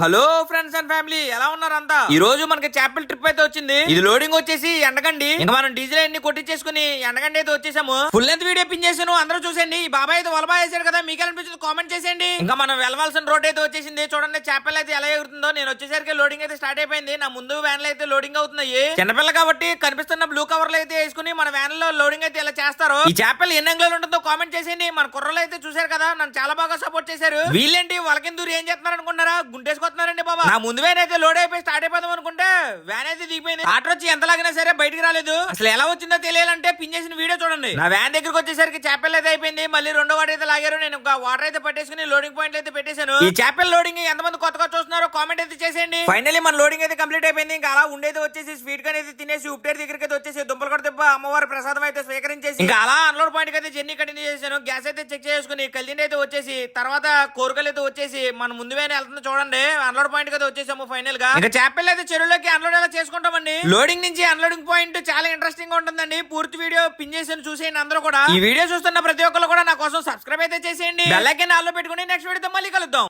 Hello friends and family ఎలా ఉన్నారు అంతా ఈ రోజు మనకి చేపల ట్రిప్ అయితే వచ్చింది. ఇది లోడింగ్ వచ్చేసి ఎండగండి ఇంకా మనం డీజిల్ అన్ని కొట్టించేసుకుని ఎండగండి అయితే వచ్చేసాము. ఫుల్ లెంత్ వీడియో పిన్ చేసాను అందరూ చూసేయండి. ఈ బాబాయ్ అయితే వలబా వేసాడు కదా మీకు అనిపించింది కామెంట్ చేసేయండి. ఇంకా మనం వెళ్ళవలసిన రోడ్ అయితే వచ్చేసింది. చూడండి చేపలు అయితే ఎలా ఎగురుతుందో. నేను వచ్చేసరికి లోడింగ్ అయితే స్టార్ట్ అయిపోయింది. నా ముందు వ్యాన్లు అయితే లోడింగ్ అవుతున్నాయి. చిన్నపిల్ల కాబట్టి కనిపిస్తున్న బ్లూ కవర్లు అయితే వేసుకుని మన వ్యాన్లో లోడింగ్ అయితే ఇలా చేస్తారు ఈ చేపలు ఎన్ని అంగుళాలు ఉంటుందో కామెంట్ చేసేయండి. మన కుర్రలు అయితే చూసారు కదా నన్ను చాలా బాగా సపోర్ట్ చేశారు. వీళ్ళేంటి వాళ్ళకిందూరు ఏం చేస్తున్నారు అనుకుంటారా గుంటేసుకొస్తున్నారండి బాబా. నా ముందు వ్యాన్ అయితే లోడ్ అయిపోయి స్టార్ట్ అయిపోదాం అనుకుంటే వ్యాన్ అయితే దిగిపోయింది. ఆటో వచ్చి ఎంత లాగినా సరే బయటికి రాలేదు. అసలు ఎలా వచ్చిందో తెలియాలంటే పిన్ చేసిన వీడియో చూడండి. నా వ్యాన్ దగ్గరికి వచ్చేసరికి చేపల్ అయితే అయిపోయింది. మళ్ళీ రెండో వాటర్ అయితే లాగారు. నేను ఒక వాటర్ అయితే పట్టేసుకుని లోడింగ్ పాయింట్ అయితే పెట్టేశాను. ఈ చేపల లోడింగ్ ఎంతమంది కొత్తగా చూస్తున్నారో కామెంట్ అయితే చేసేయండి. ఫైనల్లీ మన లోడింగ్ అయితే కంప్లీట్ అయిపోయింది. ఇంకా అలా ఉండేది వచ్చేసి స్వీట్గా అయితే తినేసి ఉప్పేరు దగ్గరికి అయితే వచ్చేసి దుంపలు కూడా తిప్ప అమ్మవారి ప్రసాదం అయితే స్వీకరించేసి ఇంకా అలా అన్లోడ్ పాయింట్ అయితే జర్నీ కంటిన్యూ చేశాను. గ్యాస్ అయితే చెక్ చేసుకుని కలిదిండి అయితే వచ్చేసి తర్వాత కోరికలు అయితే వచ్చేసి మన ముందు వేనే వెళ్తుంది చూడండి. అన్లోడ్ పాయింట్ అయితే వచ్చేసాము ఫైనల్గా ఇంకా చేపలు అయితే చెరువులోకి అన్లోడ్ ఎలా చేసుకుంటామండి? లోడింగ్ నుంచి అన్లోడింగ్ పాయింట్ చాలా ఇంట్రెస్టింగ్గా ఉంటుందండి. పూర్తి వీడియో పిన్ చేసి చూసేయండి అందరూ కూడా. ఈ వీడియో చూస్తున్న ప్రతి ఒక్కరు కూడా నా కోసం సబ్స్క్రైబ్ అయితే చేసేయండి. ఐకాన్ ఆల్లో పెట్టుకుని నెక్స్ట్ వీడియోతో మళ్ళీ కలుద్దాం.